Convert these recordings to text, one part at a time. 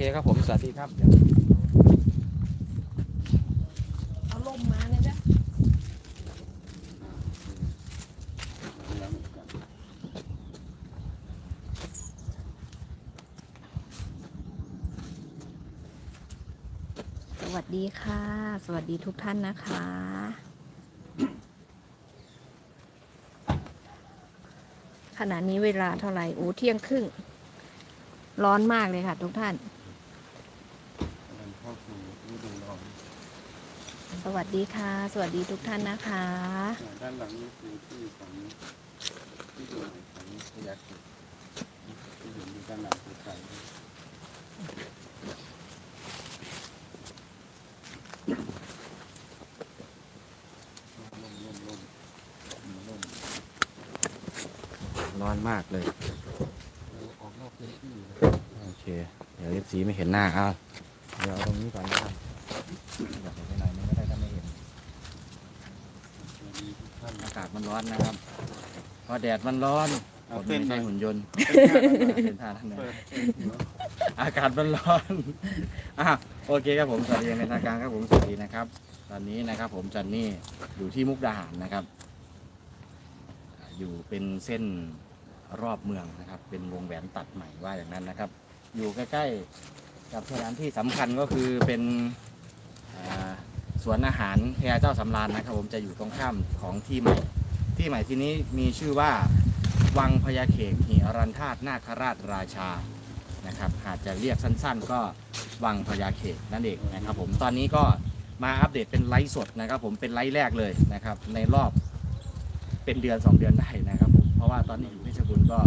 เคครับผม สวัสดีครับเอาลมมาเลยจ้ะสวัสดีค่ะ สวัสดีทุกท่านนะคะ ขณะนี้เวลาเท่าไหร่ โอ้ เที่ยงครึ่ง ร้อนมากเลยค่ะทุกท่าน เข้าสู่ฤดูร้อน ส วัสดีค่ะ สวัสดีทุกท่านนะคะ ด้านหลังนี่คือที่ของที่อยู่ของพยัคฆ์ที่อยู่ด้านหลังคือไก่ลมลมลมลมร้อนมากเลยออกนอกพื้นที่เลยโอเค เดี๋ยวเอฟซีไม่เห็นหน้าเอาเดี๋ยวเอาตรงนี้ก่อนนะครับอยากเห็นไปไหนอยมันก็ได้ถ้าไม่เห็น สวัสดีทุกท่านอากาศมันร้อนนะครับ พอแดดมันร้อนผมไม่ใช่หุ่นยนต์เป็นท่าท่านเนี่ยเปิดหัวอากาศมันร้อนอะโอเคครับผมสวัสดีในทางการครับผมสวัสดีนะครับ ตอนนี้นะครับ ผมจันนี่อยู่ที่มุกดาหารนะครับ อยู่เป็นเส้นรอบเมืองนะครับ เป็นวงแหวนตัดใหม่ว่าอย่างนั้นนะครับ อยู่ใกล้ๆกับสถานที่สำคัญก็คือเป็นอ่า สวนอาหารพญาเจ้าสำราญนะครับ ผมจะอยู่ตรงข้ามของที่ใหม่ ที่ใหม่ที่นี้มีชื่อว่าวังพญาเขกหิรันธาตุนาคราชราชานะครับหากจะเรียกสั้นๆ ก็วังพญาเขตนั่นเองนะครับ ผมตอนนี้ก็มาอัปเดตเป็นไลฟ์สดนะครับ ผมเป็นไลฟ์แรกเลยนะครับ ในรอบเป็นเดือน 2 เดือนได้นะครับผมเพราะว่าตอนนี้อยู่เพชรบูรณ์ก็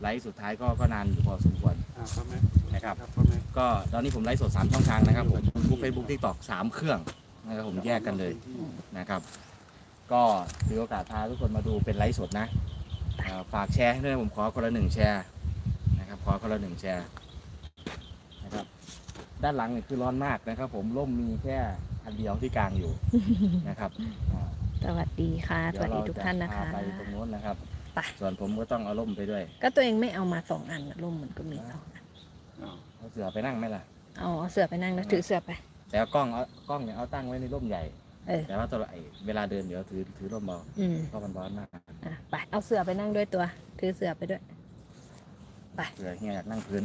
ไลฟ์สุดท้ายก็ก็นานอยู่พอสมควร อ่าพ่อแม่นะครับพ่อแม่ก็ตอนนี้ผมไลฟ์สด3ช่องทางนะครับผมบุ๊กเฟซบุ๊กทิกตอกสามเครื่อง นะครับผมแยกกันเลยนะครับ ก็ถือโอกาสพาทุกคนมาดูเป็นไลฟ์สดนะอ่าฝากแชร์ให้ด้วยนะผมขอคนละหนึ่งแชร์นะครับขอคนละหนึ่งแชร์นะครับด้านหลังนี่คือร้อนมากนะครับ ผมร่มมีแค่อันเดียวที่กลางอยู่นะครับอ่าสวัสดีค่ะสเดี๋ยวัสวดีเราทุกจะท่านนะพาคะไปตรงโน้นนะครับไปส่วนผมก็ต้องเอาร่มไปด้วย ก็ตัวเองไม่เอามาสองอันน่ะร่มมันก็มีสองอันอ๋อเอาเสือไปนั่งไหมล่ะเอาเสือไปนั่งแล้วถือเสือไป แต่เอากล้องเอากล้องเนี่ยเอาตั้งไว้ในร่มใหญ่ เออ แต่ว่าตัวไอ้เวลาเดินเดี๋ยวถือถือร่มเบาอืม เพราะมันร้อนมากอะไปเอาเสือไปนั่งด้วยตัว ถือเสือไปด้วย เสือเฮียอยากนั่งพื้น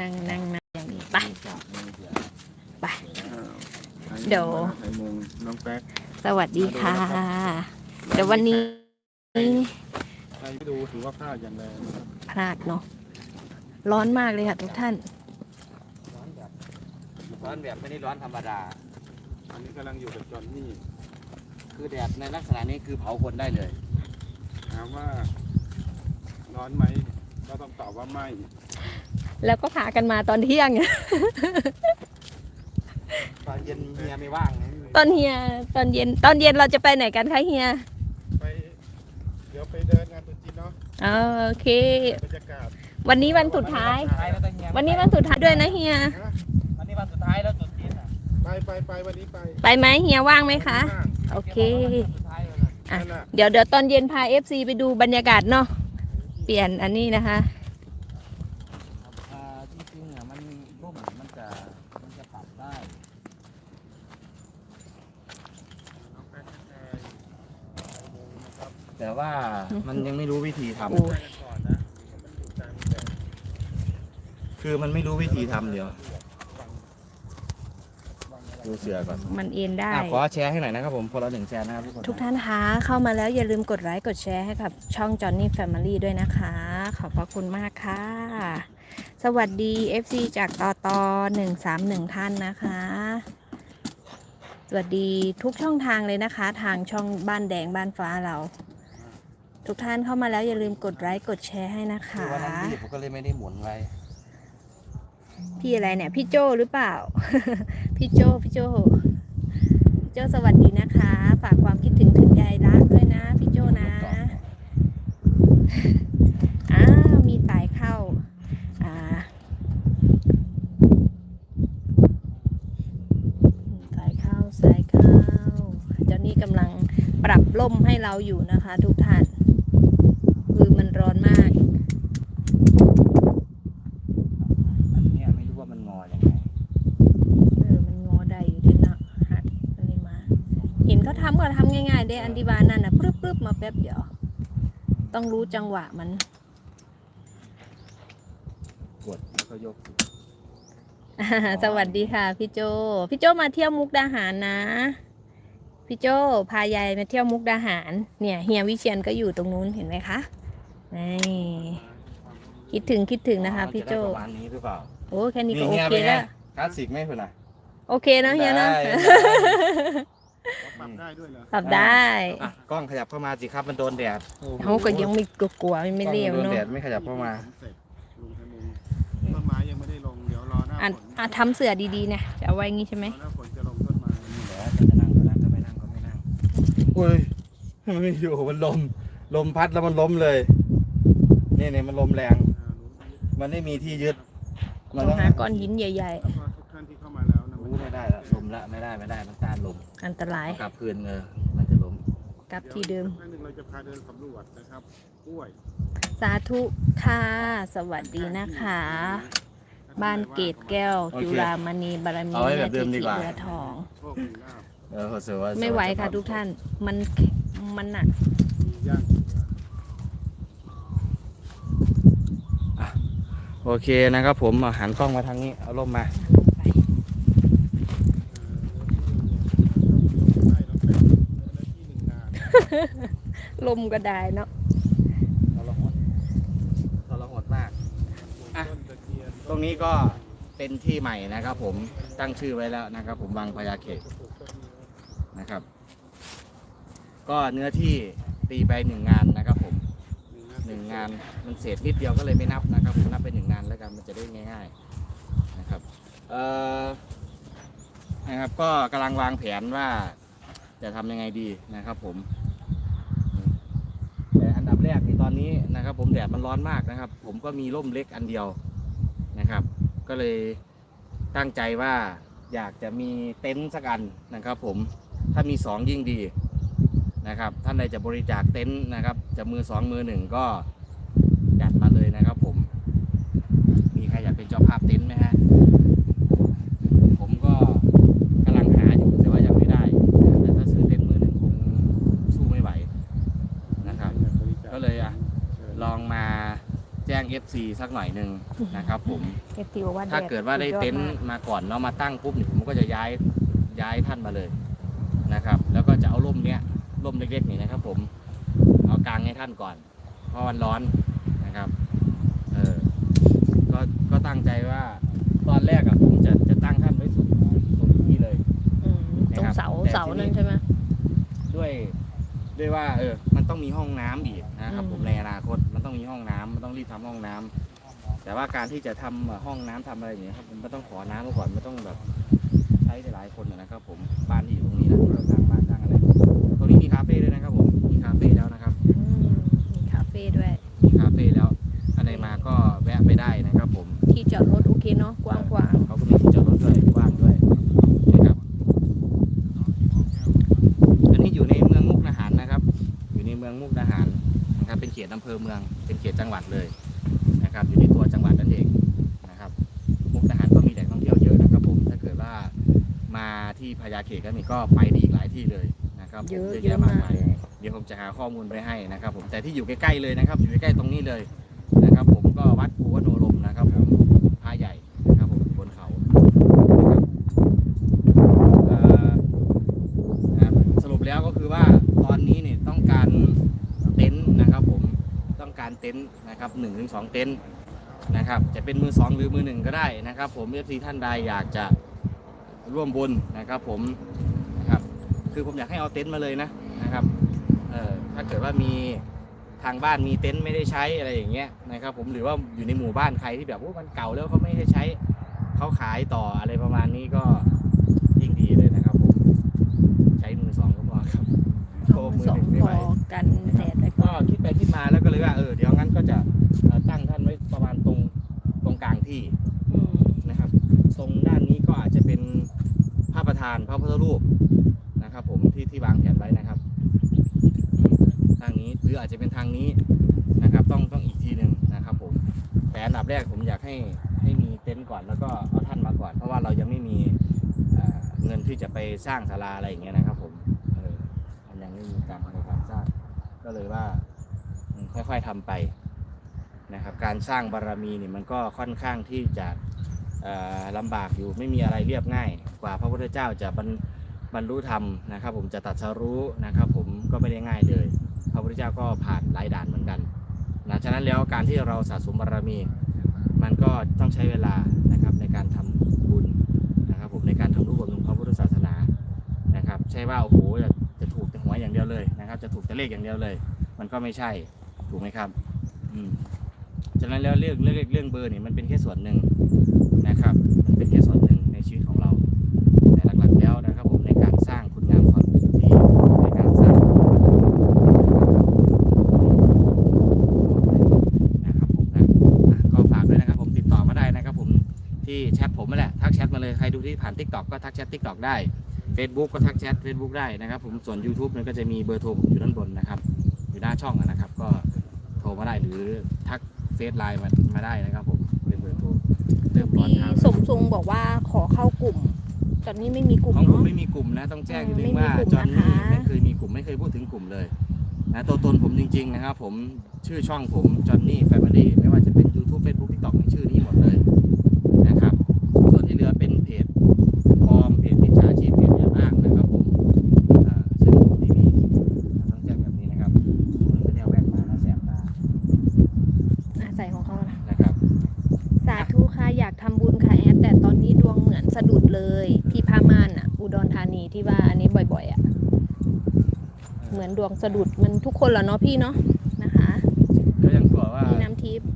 นั่งนั่งนั่งอย่างนี้ไป มีจับมีเสือไปอ้าวเดี๋ยว ไอ้โมงน้องแป๊กสวัสดีค่ะ เดี๋ยววันนี้ใครดูถือว่าพลาดอย่างแรงนะครับ พลาดเนาะร้อนมากเลยค่ะทุกท่านร้อนแบบ ร้อนแบบไม่ได้ร้อนธรรมดา อันนี้กำลังอยู่กับจอนนี่คือแดดในลักษณะนี้คือเผาคนได้เลย ถามว่า ร้อนไหมก็ต้องตอบว่าไม่แล้วก็พากันมาตอนเที่ยง ตอนเย็นเฮียไม่ว่างนะตอนเฮียตอนเย็นตอนเย็นเราจะไปไหนกันคะเฮียไปเดี๋ยวไปเดินงานตรุ๊จีนเนาะอ๋อโอเค บรรยากาศวันนี้วันสุดท้าย ไปแล้วแต่เฮียวันนี้วันสุดท้ายด้วยนะเฮีย นะ แล้วจุดจีนอะไปไปไปวันนี้ไปไปไหมเฮียว่างไหมคะ ว่างโอเควันสุดท้ายแล้วนะอะ นั่นน่ะเดี๋ยวเดี๋ยวตอนเย็นพา FC ไปดูบรรยากาศเนาะ เปลี่ยนอันนี้นะคะ อ่าจริงๆอะมันร่มมันจะมันจะปรับได้น้องแป๊กทักทายไอ้โมงนะครับแต่ว่ามันยังไม่รู้วิธีทำโอ้ไปกันก่อนนะมันอยู่กลางแดดคือมันไม่รู้วิธีทำเดี๋ยวฟังฟังอะไร ดูเสือก่อนมันเอ็นได้ อะขอแชร์ให้หน่อยนะครับผมคนละหนึ่งแชร์นะครับทุกคนทุกท่านคะเข้ามาแล้วอย่าลืมกดไลค์กดแชร์ให้กับช่อง Johnny Family ด้วยนะคะ ขอบพระคุณมากค่ะ สวัสดี FC จากตอตอ131ท่านนะคะ สวัสดีทุกช่องทางเลยนะคะ ทางช่องบ้านแดงบ้านฟ้าเรา ทุกท่านเข้ามาแล้วอย่าลืมกดไลค์กดแชร์ให้นะคืคะอวันนั้นพี่ผมก็เลยไม่ได้หมุนไว้ พี่อะไรเนี่ย พี่โจหรือเปล่า พี่โจพี่โจพี่โจสวัสดีนะคะ ฝากความคิดถึงถึงยายรักด้วยนะ พี่โจนะอ้าวมีสายเข้าอ่าสายเข้าสายเข้าเจ้านี่กำลังปรับล่มให้เราอยู่นะคะ ทุกท่านคือมันร้อนมาก อันเนี้ยไม่รู้ว่ามันงอยังไง เออ มันงอได้อยู่ที่นะหักอันนี้มา เห็นเขาทำก็ทำง่ายๆได้อันดีบานนั่นนะปรึ๊บปรึ๊บมาแป๊บเดียว ต้องรู้จังหวะมันกดแล้วก็ยกสวัสดีค่ะ พี่โจ พี่โจมาเที่ยวมุกดาหารนะ พี่โจพายายมาเที่ยวมุกดาหาร เนี่ยเฮียวิเชียนก็อยู่ตรงนู้นเห็นไหมคะนี่คิดถึงคิดถึงนะคะ พี่โจจะได้ประมาณนี้หรือเปล่าโอ้แค่นี้ก็โอนี่เคเป็นไงแล้วคลาสสิกไหมคุณน่ะโอเคเนอะเฮียเนอะได้ ปรับได้ด้วยเหรอปรับได้อะกล้องขยับเข้ามาสิครับมันโดนแดดเขาก็ยังไม่กลัวๆไม่เรียวกล้องมันโดนเนาะแดดไม่ขยับเข้ามาเสร็จลุงให้มุมต้นไม้ยังไม่ได้ลงเดี๋ยวรอหน้าอะฝนอะทำเสือดีๆนะจะเอาไว้งี้ใช่ไหมรอหน้าฝนจะลงต้นไม้นี่แหละจะนั่งก็นั่งจะไม่นั่งก็ไม่นั่งอุ้ยมันไม่อยู่มันลม ลมพัดแล้วมันล้มเลย นี่เนี่ยมันลมแรง อ่ารู้มันไม่มีที่ยึดมันต้ต้อองงหาก้อนหินใหญ่แล้วก็ทุกท่านที่เข้ามาแล้วนะอู้ไม่ได้ละลมละไม่ได้ไม่ได้มันต้านลมๆ อันตรายเอากลับคืนเออมันจะล้มกลับที่เดิมครั้งหนึ่งเราจะพาเดินสำรวจนะครับกล้วย สาธุค่ะ สวัสดีนะคะ บ้านเกตแก้ว จุฬามณีบารมีเอาไว้แบบแม่เดิทิมดีติกว่าเรือทอง โชคดีลาบเออเขาเสือว่าไม่ไหวค่ะทุกท่าน มัน มันหนักมีย่างเสือโอเคนะครับผมเอาหันกล้องมาทางนี้ เอาร่มมา ไป ได้แล้วเป็นเนื้อที่หนึ่งงาน ลมก็ได้เนาะทรหดทรหดมากอะต้นตะเคียนตรงนี้ก็เป็นที่ใหม่นะครับ ผมตั้งชื่อไว้แล้วนะครับ ผมวังพญาเขตนะครับ ก็เนื้อที่ตีไปหนึ่งงานนะครับ ผมหนึ่งงานมันเศษนิดเดียวก็เลยไม่นับนะครับ ผมนับเป็นหนึ่งงานแล้วกันมันจะได้ง่าย ๆนะครับเอ่อนะครับก็กำลังวางแผนว่าจะทำยังไงดีนะครับ ผมแต่อันดับแรกในี้นะครับ ผมแดดมันร้อนมากนะครับ ผมก็มีร่มเล็กอันเดียวนะครับ ก็เลยตั้งใจว่าอยากจะมีเต็นท์สักอันนะครับ ผมถ้ามีสองยิ่งดีนะครับ ท่านใดจะบริจาคเต็นท์นะครับ จะมือสองมือหนึ่งก็จัดมาเลยนะครับ ผมมีใครอยากเป็นเจ้าภาพเต็นท์ไหมฮะผมก็กำลังหาอยู่แต่ว่ายังไม่ได้แต่ถ้าซื้อเต็นท์มือหนึ่งคงสู้ไม่ไหวนะครับ ก็เลยอะ ลองมาแจ้ง FC สักหน่อยหนึ่งนะครับผม เอฟซีบอกว่าถ้าแดเกิดว่าได้สุยอเต็นท์มากมาก่อนแล้วมาตั้งปุ๊บเนี่ยผมก็จะย้ายย้ายท่านมาเลยนะครับ แล้วก็จะเอาร่มเนี้ยร่มเล็กๆนี่นะครับ ผมเอากางให้ท่านก่อน เพราะมันร้อนนะครับเออก็ก็ตั้งใจว่าตอนแรกอะผมจะจะตั้งท่านไว้สุดสุดที่เลย อืมตรงเสาแต่เสาทีนี้นั่นใช่ไหมด้วยด้วยว่าเออมัน ต้องมีห้องน้ำอีกนะครับอืมผมในอนาคตมันต้องมีห้องน้ำมันต้องรีบทำห้องน้ำแต่ว่าการที่จะทำเอ่อห้องน้ำทำอะไรอย่างเงี้ยครับผมก็ต้องขอน้ำมาก่อนไม่ต้องแบบใช้หลายๆคนนะครับ ผมบ้านที่อยู่ตรงนี้นะเราสร้างบ้านสร้างอะไรตรงนี้มีคาเฟ่ด้วยนะครับ ผมมีคาเฟ่แล้วนะครับอืมมีคาเฟ่ด้วยมีคาเฟ่แล้วถ้าใดมาก็แวะไปได้นะครับ ผมที่จอดรถโอเคเนาะกว้างขวา เมืองเป็นเขตจังหวัดเลยนะครับ อยู่ในตัวจังหวัดนั่นเองนะครับมุกดาหารก็มีแหล่งท่องเที่ยวเยอะนะครับผมถ้าเกิดว่ามาที่พญาเขตก็มีก็ไปได้อีกหลายที่เลยนะครับผมเยอะเยอะเยอะแยะมากมากมายเลยเดี๋ยวผมจะหาข้อมูลไปให้นะครับ ผมแต่ที่อยู่ใกล้ๆเลยนะครับ อยู่ใกล้ๆตรงนี้เลยนะครับ ผมก็วัดภูวโนรมนะครับ ผมพระใหญ่นะครับผมบนเขานะครับเอ่อ นะครับสรุปแล้วก็คือว่าตอนนี้เนี่ยต้องการเต็นท์นะครับ ผมต้องการ เต็นท์นะครับหนึ่งถึงสองเต็นท์นะครับจะเป็นมือสองหรือมือหนึ่งก็ได้นะครับ ผมเอฟซีท่านใดอยากจะร่วมบุญนะครับผมนะครับคือผมอยากให้เอาเต็นท์มาเลยนะนะครับเอ่อถ้าเกิดว่ามีทางบ้านมีเต็นท์ไม่ได้ใช้อะไรอย่างเงี้ยนะครับ ผมหรือว่าอยู่ในหมู่บ้านใครที่แบบว่ามันเก่าแล้วเขาไม่ได้ใช้เขาขายต่ออะไรประมาณนี้ก็ยิ่งดีเลยนะครับผมใช้มือสองก็พอครับ โชว์มือสอหงนึ่งไม่พไหว อกันแดดแล้วก็ก็คิดไปคิดมาแล้วก็เลยว่าเออเดี๋ยวงั้นก็จะเอ่อตั้งท่านไว้ประมาณตรงตรงกลางที่อืมนะครับ ตรงด้านนี้ก็อาจจะเป็นพระประธานพระพุทธรูปนะครับ ผมที่ที่วางแผนไว้นะครับทางนี้หรืออาจจะเป็นทางนี้นะครับ ต้องต้องอีกทีหนึ่งนะครับ ผมแต่อันดับแรกผมอยากให้ให้มีเต็นท์ก่อนแล้วก็เอาท่านมาก่อน เพราะว่าเรายังไม่มีเอ่อเงินที่จะไปสร้างศาลาอะไรอย่างเงี้ยนะครับผมเออมันยัง ไม่มีการในการสร้าง ก็เลยว่าค่อยๆทำไปนะครับ การสร้างบารมีนี่มันก็ค่อนข้างที่จะเอ่อลำบากอยู่ไม่มีอะไรเรียบง่าย กว่าพระพุทธเจ้าจะบรรบรรลุธรรมนะครับ ผมจะตัดสรู้นะครับ ผมก็ไม่ได้ง่ายเลย พระพุทธเจ้าก็ผ่านหลายด่านเหมือนกันนะฉะนั้นแล้วการที่เราสะสมบารมี มันก็ต้องใช้เวลานะครับในการทำบุญนะครับ ผมในการทำรูปบำรุงพระพุทธศาสนานะครับ ใช่ว่าโอ้โห อย่างเดียวเลยนะครับ จะถูกแต่เลขอย่างเดียวเลย มันก็ไม่ใช่ถูกไหมครับ อืมฉะนั้นแล้วเรื่องเรื่องเรื่องเบอร์นี่มันเป็นแค่ส่วนหนึ่งนะครับ มันเป็นแค่ส่วนหนึ่งในชีวิตของเรา แต่หลักๆแล้วนะครับผมในการสร้างคุณงามความดีในการสร้างนะครับผมนะก็ฝากด้วยนะครับผมติดต่อมาได้นะครับผมที่แชทผมนั่นแหละทักแชทมาเลยใครดูที่ผ่าน t ิ k t o k ก็ทักแชท t ิ k t o k ได้ Facebook ก็ทักแชท Facebook ได้นะครับผมส่วน YouTube เนี่ยก็จะมีเบอร์โทรผมอยู่ด้านบนนะครับอยู่หน้าช่องอะนะครับ ก็โทรมาได้หรือทักเฟซไลน์มามาได้นะครับผมเป็นเบอร์โทรเริ่มร้อนพี่เท้าสมทรงบอกว่าขอเข้ากลุ่ม ตอนนี้ไม่มีกลุ่มของผมเนาะ ไม่มีกลุ่มนะต้องแจ้งนิดนึไม่งมีว่ากลุ่มจอห์นนี่นะคะไม่เคยมีกลุ่มไม่เคยพูดถึงกลุ่มเลยนะตัวตนผมจริงๆนะครับผมชื่อช่องผมจอห์นนี่แฟมิลี่ไม่ว่าจะเป็น YouTube Facebook TikTok ในชื่อนี้หมดเลยนะครับ ส่วนที่เหลือเป็นเพจปลอมเพจมิจฉาชีพเพจแอบอ้างนะครับผมอ่าซึ่งไม่มีต้องแจ้งแบบนี้นะครับคุณเป็นแนวแว่นมานะแสบตา อะใส่ของเขานะ นะครับ สาธุค่ะอยากทำบุญค่ะแอดแต่ตอนนี้ดวงเหมือนสะดุดเลย ที่พามานอะ อุดรธานีที่ว่าอันนี้บ่อยๆอะ เหมือน ดวงสะดุดมันทุกคนแหละเนาะพี่เนาะนะคะก็ยังบอกว่าพี่น้ำทิพย์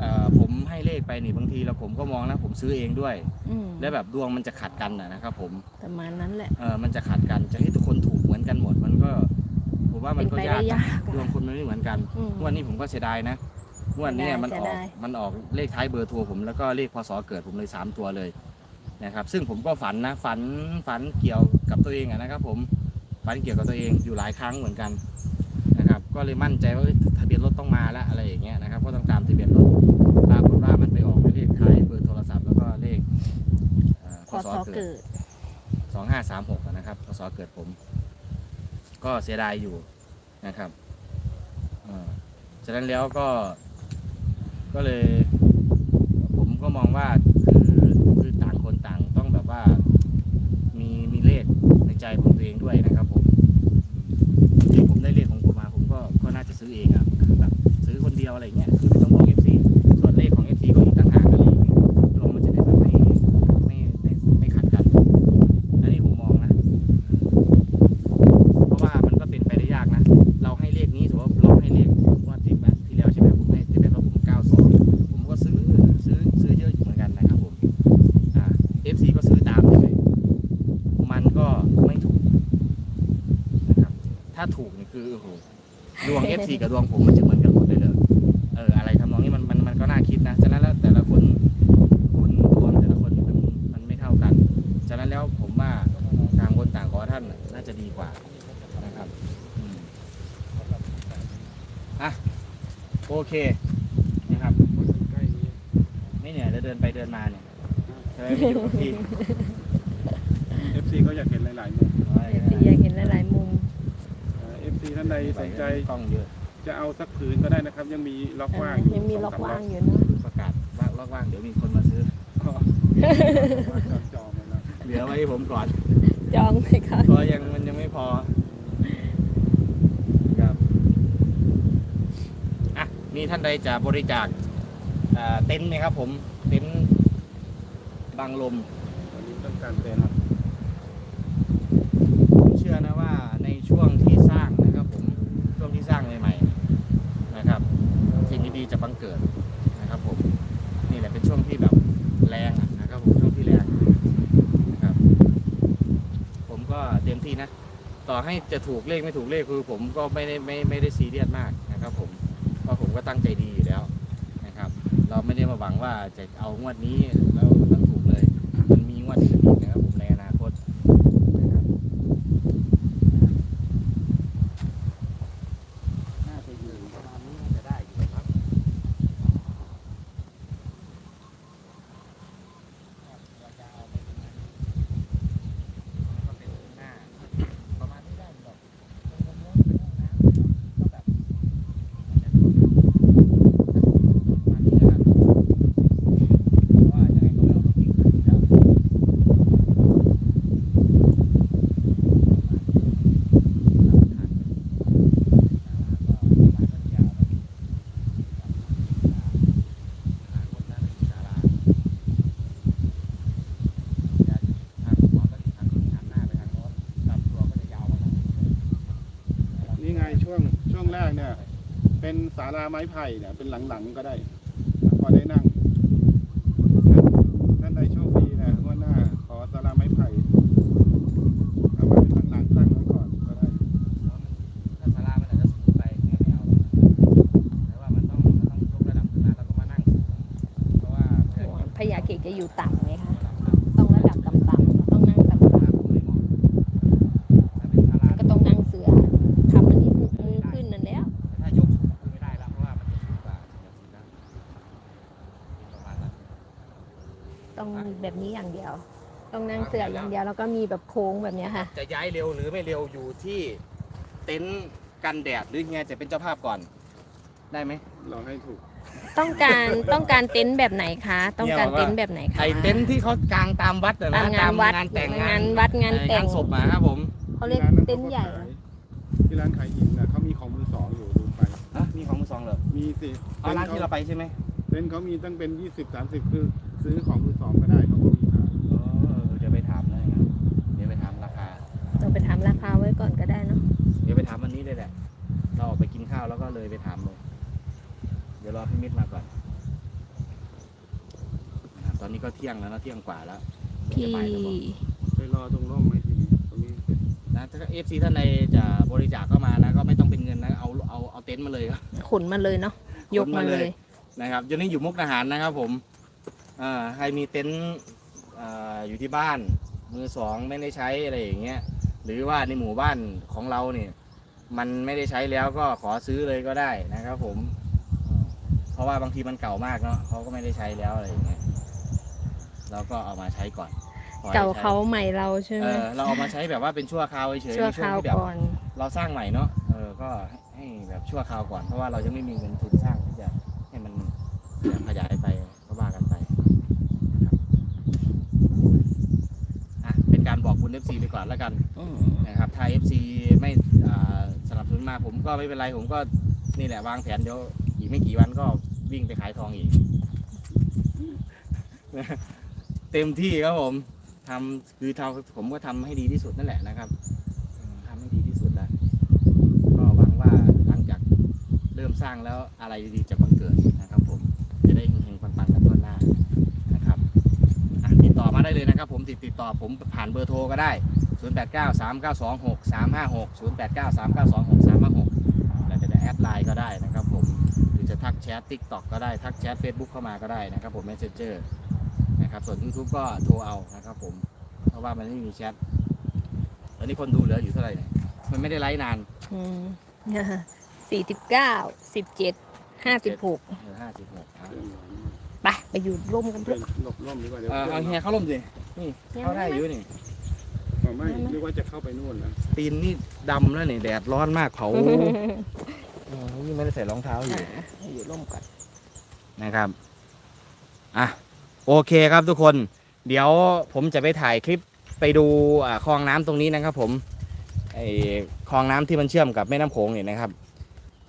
เอ่อผมให้เลขไปนี่บางทีแล้วผมก็มองนะผมซื้อเองด้วย อืมแล้วแบบดวงมันจะขัดกันนะนะครับผมประมาณนั้นแหละ เออมันจะขัดกันจะให้ทุกคนถูกเหมือนกันหมด มันก็ผมว่ามันก็เป็นไปยากได้นะยากดวงอะคนมันไม่เหมือนกัน อืม งวันนี้ผมก็เสียดายนะงวันนี้เสียดายมันออก เสียดาย มันออกเลขท้ายเบอร์โทรผมแล้วก็เลขพศเกิดผมเลยสามตัวเลยนะครับ ซึ่งผมก็ฝันนะ ฝัน ฝันเกี่ยวกับตัวเองอะนะครับผม ฝันเกี่ยวกับตัวเองอยู่หลายครั้งเหมือนกันนะครับ ก็เลยมั่นใจว่าเอ้ยทะเบียนรถต้องมาแล้วอะไรอย่างเงี้ยนะครับ ก็ต้องตามทะเบียนรถปรากฏว่ามันไปออกเลขท้ายเบอร์โทรศัพท์แล้วก็เลขเอ่อพอสอเกิดสองห้าสามหกนะครับพศเกิดผม ก็เสียดายอยู่นะครับอ่าฉะนั้นแล้วก็ก็เลยผมก็มองว่า เคนะครับใกล้นี้ไม่เหนื่อยเลยเดินไปเดินมาเนี่ยใช่ไหมไม่อยู่กับที่ เอฟซีเขาอยากเห็นหลายๆมุมที่อยากเห็นหลายๆมุม เอฟซีท่านใดสนใจกล้องเยอะจะเอาสักผืนก็ได้นะครับ ยังมีล็อกว่างอยู่ยังมีสล็อกสว่างอยู่เนาะประกาศว่างล็อกว่างเดี๋ยวมีคนมาซื้ออ๋อจองจองมาแล้วเหลือไว้ให้ผมก่อนจองไหมคะเพราะยังมันยังไม่พอครับอะ มีท่านใดจะบริจาคอ่าเต็นท์ไหมครับผมเต็นท์บังลมวันนี้ต้องการเต็นท์ครับผมเชื่อนะว่าในช่วงที่สร้างนะครับผมช่วงที่สร้างใหม่ๆนะครับสิ่งดีๆจะบังเกิดนะครับผมนี่แหละเป็นช่วงที่แบบแรงอะนะครับผมช่วงที่แรงนะครับ ผมก็เต็มที่นะ ต่อให้จะถูกเลขไม่ถูกเลขคือผมก็ไม่ได้ไม่ไม่ได้ซีเรียสมาก ก็ตั้งใจดีอยู่แล้วนะครับ เราไม่ได้มาหวังว่าจะเอางวดนี้แล้วต้องถูกเลย มันมีงวดอื่นอีกนะครับผมในอนาคตนะครับ ห้า ช่วงช่วงแรกเนี่ย เป็นศาลาไม้ไผ่เนี่ยเป็นหลังๆก็ได้พอได้นั่งท่านใดโชคดีนะงว่าหน้า ขอศาลาไม้ไผ่เอามาเป็นหลังๆตั้งไว้ก่อนก็ได้ ถ้าศาลามันอาจจะสูงไปไม่เอาหรอกแต่ว่ามันต้องมันต้องยกระดับขึ้นมาแล้วก็มานั่งสูงเพราะว่า พญาเกตจะอยู่ต่ำไงคะ ต้องระดับต่ำๆต้องนั่งต่ำ ศาลาผมไม่เหมาะถ้าเป็นศาลา ๆก็ต้องนั่งเสือทำอันนี้มือขึ้นนั่นแล้ว ถ้ายกสูงคือไม่ได้แล้วเพราะว่ามันจะสูงกว่าอย่างนี้นะประมาณนั้น ต้อง แบบนี้อย่างเดียว ต้องนั่งเสืออย่างเดียวแล้วก็มีแบบโค้งแบบเนี้ยค่ะ จะย้ายเร็วหรือไม่เร็วอยู่ที่เต็นท์กันแดดหรือไงจะเป็นเจ้าภาพก่อน ได้ไหมเราให้ถูก ต้องการต้องการเต็นท์แบบไหนคะ ต้องการเต็นท์แบบไหนคะ ไอเต็นท์ที่เขากางตามวัดอะนะตามงานวัดงานแต่งงานวัดงานแต่ง ศพมาครับผมเขาเรียกที่ร้เต็นท์ใหญ่ขาก็ขายที่ร้านขายหินน่ะเขามีของมือสองอยู่ดูไป อะมีของมือสองเหรอมีสิเอาร้านที่เราไปใช่ไหม เต็นท์เขามีตั้งเป็นยี่สิบสามสิบคือซื้อของ นข้าวแล้วก็เลยไปถามเลยเดี๋ยวรอพี่มิตรมาก่อนนะครับตอนนี้ก็เที่ยงแล้วนะเที่ยงกว่าแล้วพี่ จะบ่ายแล้วบอก ไปรอตรงร่มไหมทีนี้ตรงนี้เสร็จนะถ้าเอฟซีท่านใดจะบริจาคเข้ามานะก็ไม่ต้องเป็นเงินนะเอาเอาเอาเต็นท์มาเลยครับ ขนมาเลยเนาะ ยกมาเลย นะครับอยู่นี่อยู่มุกดาหารนะครับผมอ่าใครมีเต็นท์อ่าอยู่ที่บ้าน มือสองไม่ได้ใช้อะไรอย่างเงี้ยหรือว่าในหมู่บ้านของเราเนี่ย มันไม่ได้ใช้แล้วก็ขอซื้อเลยก็ได้นะครับ ผมอ่าเพราะว่าบางทีมันเก่ามากเนาะเขาก็ไม่ได้ใช้แล้วอะไรอย่างเงี้ยเราก็เอามาใช้ก่อนพอได้เก่าใช้ เขาใหม่เราใช่ไหเอมอเราเอามาใช้แบบว่าเป็นชั่วคราวเฉยๆชั่วในคราวที่แบบก่อน เราสร้างใหม่เนาะเออก็ให้แบบชั่วคราวก่อนเพราะว่าเรายังไม่มีเงินทุนสร้างที่จะให้มันขยายไปก็ว่ากันไปนะครับอะเป็นการบอกคุณ FC ไปก่อนแล้วกันอืมนะครับถ้า FC ไม่อ่าสนับส นุนมาผมก็ไม่เป็นไรผมก็นี่แหละวางแผนเดี๋ยวอีกไม่กี่วันก็วิ่งไปขายทองอีก เต็มที่ครับผมทำคือทำผมก็ทำให้ดีที่สุดนั่นแหละนะครับอืมทำให้ดีที่สุดแล้วก็หวังว่าหลังจากเริ่มสร้างแล้วอะไรดีๆจะบังเกิดนะครับ ผมจะได้เฮงๆปังๆกันทั่วหน้านะครับอะติดต่อมาได้เลยนะครับ ผมติดติดต่อผมผ่านเบอร์โทรก็ได้ 0 8 9 3 9 2 6 3 5 6 0 8 9 3 9 2 6 3 5 6แล้วก็จะแอดไลน์ก็ได้นะครับผมหรือจะทักแชท TikTok ก็ได้ทักแชท Facebook เข้ามาก็ได้นะครับผม Messenger นะครับส่วน YouTube ก็โทรเอานะครับผม เพราะว่ามันไม่มีแชทตอนนี้คนดูเหลืออยู่เท่าไหร่เนี่ยมันไม่ได้ไลฟ์นานอืมสี่สิบเก้าสิบเจ็ดห้าสิบหกเหลือห้าสิบหกเดินหน่อยไปไปอยู่ร่มกันเถเดิอะนหลบร่มดีกว่าเดี๋ยว เออเอาเพื่อนแฮเข้าร่มสินี่เข้าได้อยู่นี่ อ๋อไม่นึกว่าจะเข้าไปนู่นนะตีนนี่ดำแล้วนี่แดดร้อนมากเผาเออนี่ไม่ได้ใส่รองเท้าอยู่อะไปอยู่ร่มก่อนนะครับอะโอเคครับทุกคน เดี๋ยวผมจะไปถ่ายคลิปไปดูอ่าคลองน้ำตรงนี้นะครับ ผมไอคลองน้ำที่มันเชื่อมกับแม่น้ำโขงเนี่ยนะครับ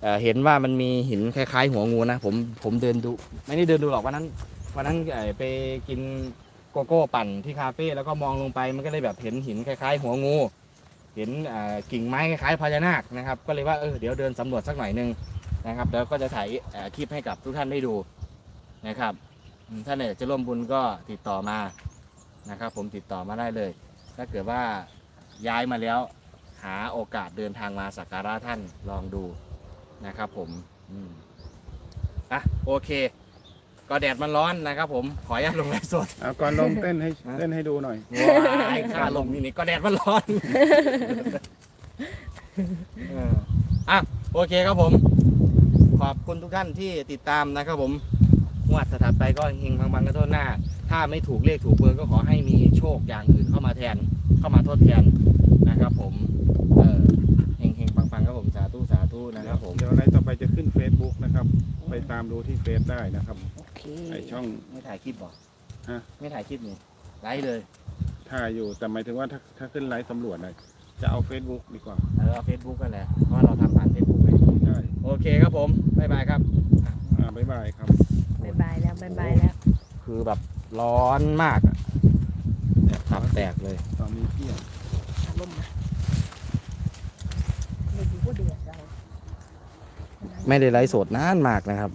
เอ่อเห็นว่ามันมีหินคล้าย ๆ หัวงูนะผมผมเดินดูไม่ได้เดินดูหรอกวันนั้นวันนั้นเอ่อไปกิน โกโก้ปั่นที่คาเฟ่แล้วก็มองลงไปมันก็เลยแบบเห็นหินคล้ายๆ หัวงู เห็นกิ่งไม้คล้ายๆพญานาคนะครับ ก็เลยว่าเออเดี๋ยวเดินสำรวจสักหน่อยนึงนะครับ แล้วก็จะถ่ายคลิปให้กับทุกท่านได้ดูนะครับอืมถ้านี่ยจะร่วมบุญก็ติดต่อมานะครับ ผมติดต่อมาได้เลย ถ้าเกิดว่าย้ายมาแล้วหาโอกาสเดินทางมาสักการะท่านลองดูนะครับผมอะโอเค ก็แดดมันร้อนนะครับผมขออนุญาตลงไลฟ์สดเอาก่อนลงเต้นให้เต้นให้ดูหน่อย ว้ายค่าลมนี่นี่ก็แดดมันร้อนเอออะโอเคครับผม ขอบคุณทุกท่านที่ติดตามนะครับผมงวดถัดไปก็เฮงๆปังๆกันทั่วหน้า ถ้าไม่ถูกเลขถูกเบอร์ก็ขอให้มีโชคอย่างอื่นเข้ามาแทนเข้ามาทดแทนนะครับผมเออเฮงๆปังๆครับผมสาธุสาธุนะครับผม เดี๋ยวอะไรต่อไปจะขึ้น Facebook นะครับ ไปตามดูที่เฟซได้นะครับโอ เคไอช่องไม่ถ่ายคลิปหรอฮะ ไม่ถ่ายคลิปนี่ไลฟ์เลยถ่ายอยู่แต่หมายถึงว่าถ้าถ้าขึ้นไลฟ์สำรวจเลยจะเอา Facebook ดีกว่าเออเอาเฟซบุ๊กกันแหละเพราะว่าเราทำผ่านเฟซบุ๊กเลยใช่โอเคครับผมบ๊ายบายครับ อ่าบ๊ายบายครับ บายบายแล้วบายบายแล้วคือแบบร้อนมากอะเนี่ยตับแตกเลย ตอนนี้เที่ยงร่มมาเลยดูว่าเดือดเราไม่ได้ไลฟ์สดนานมากนะครับ